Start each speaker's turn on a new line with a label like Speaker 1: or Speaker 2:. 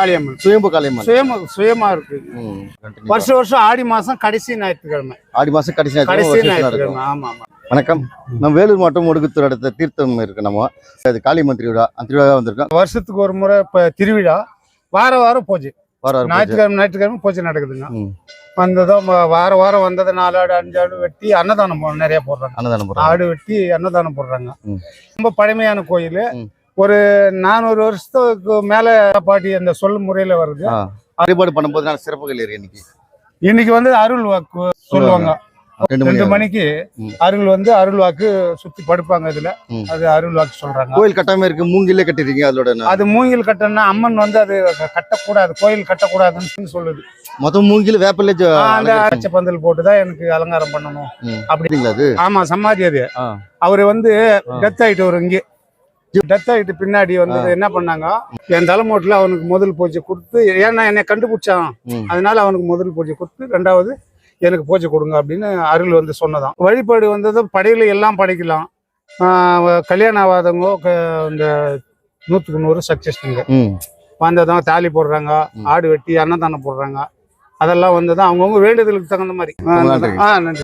Speaker 1: காளியம்மன்.
Speaker 2: சுயம்பு காளியம்மன்.
Speaker 1: சுயமா சுயமா இருக்கு. வருஷம் வருஷம் ஆடி மாசம் கடைசி ஞாயிற்றுக்கிழமை.
Speaker 2: ஆடி மாசம் கடைசி
Speaker 1: கடைசி ஞாயிற்றுக்கிழமை ஆமா ஆமா.
Speaker 2: வணக்கம். நம்ம வேலூர் மாவட்டம் அடுத்த தீர்த்தம் இருக்கு நம்ம. அது காளியம்மன் திருவிழா அந்த திருவிழா வந்திருக்கோம்.
Speaker 1: வருஷத்துக்கு ஒரு முறை இப்ப திருவிழா. வார வாரம் பூஜை.
Speaker 2: வார.
Speaker 1: ஞாயிற்றுக்கிழமை ஞாயிற்றுக்கிழமை பூஜை நடக்குதுங்க. வந்ததும் வார வாரம் வந்தது நாலு ஆடு அஞ்சு ஆடு வெட்டி அன்னதானம் நிறைய போடுறாங்க.
Speaker 2: அன்னதானம்.
Speaker 1: ஆடு வெட்டி அன்னதானம் போடுறாங்க. ரொம்ப பழமையான கோயில். ஒரு நானூறு வருஷத்துக்கு மேல பாட்டி அந்த சொல் முறையில வருது.
Speaker 2: வழிபாடு பண்ணும்போது நான் சிறப்புகள் இன்னைக்கு?
Speaker 1: இன்னைக்கு வந்து அருள் வாக்கு சொல்லுவாங்க.
Speaker 2: ரெண்டு.
Speaker 1: மணிக்கு. அருள் வந்து அருள் வாக்கு சுத்தி படுப்பாங்க இதுல. அது அருள் வாக்கு சொல்றாங்க.
Speaker 2: கோயில் கட்டாம இருக்கு மூங்கிலே கட்டிருக்கீங்க அதோட
Speaker 1: அது மூங்கில் கட்டணும்னா அம்மன் வந்து அது கட்டக்கூடாது கோயில் கட்டக்கூடாதுன்னு சொல்லுது.
Speaker 2: மொத்தம் மூங்கில் வேப்பில
Speaker 1: அந்த அரைச்ச பந்தல் போட்டுதான் எனக்கு அலங்காரம் பண்ணணும். அப்படி.
Speaker 2: அப்படிங்களா
Speaker 1: ஆமா சமாதி அது. அவரு வந்து. டெத் ஆயிட்டு ஒரு இங்கே. டெத் ஆயிட்டு பின்னாடி வந்து என்ன பண்ணாங்க? என் தலைமோட்டில் அவனுக்கு முதல் பூஜை கொடுத்து ஏன்னா என்னை கண்டுபிடிச்சான். அதனால அவனுக்கு முதல் பூஜை கொடுத்து ரெண்டாவது எனக்கு பூஜை கொடுங்க அப்படின்னு அருள் வந்து சொன்னதான். வழிபாடு வந்தது படையில எல்லாம் படைக்கலாம். கல்யாணம் ஆகாதவங்க இந்த நூற்றுக்கு நூறு சக்சஸ்ங்க வந்ததான் தாலி போடுறாங்க. ஆடு வெட்டி அன்னதானம் போடுறாங்க. அதெல்லாம் வந்து தான் அவங்கவுங்க வேண்டுதலுக்கு தகுந்த மாதிரி. ஆ நன்றி.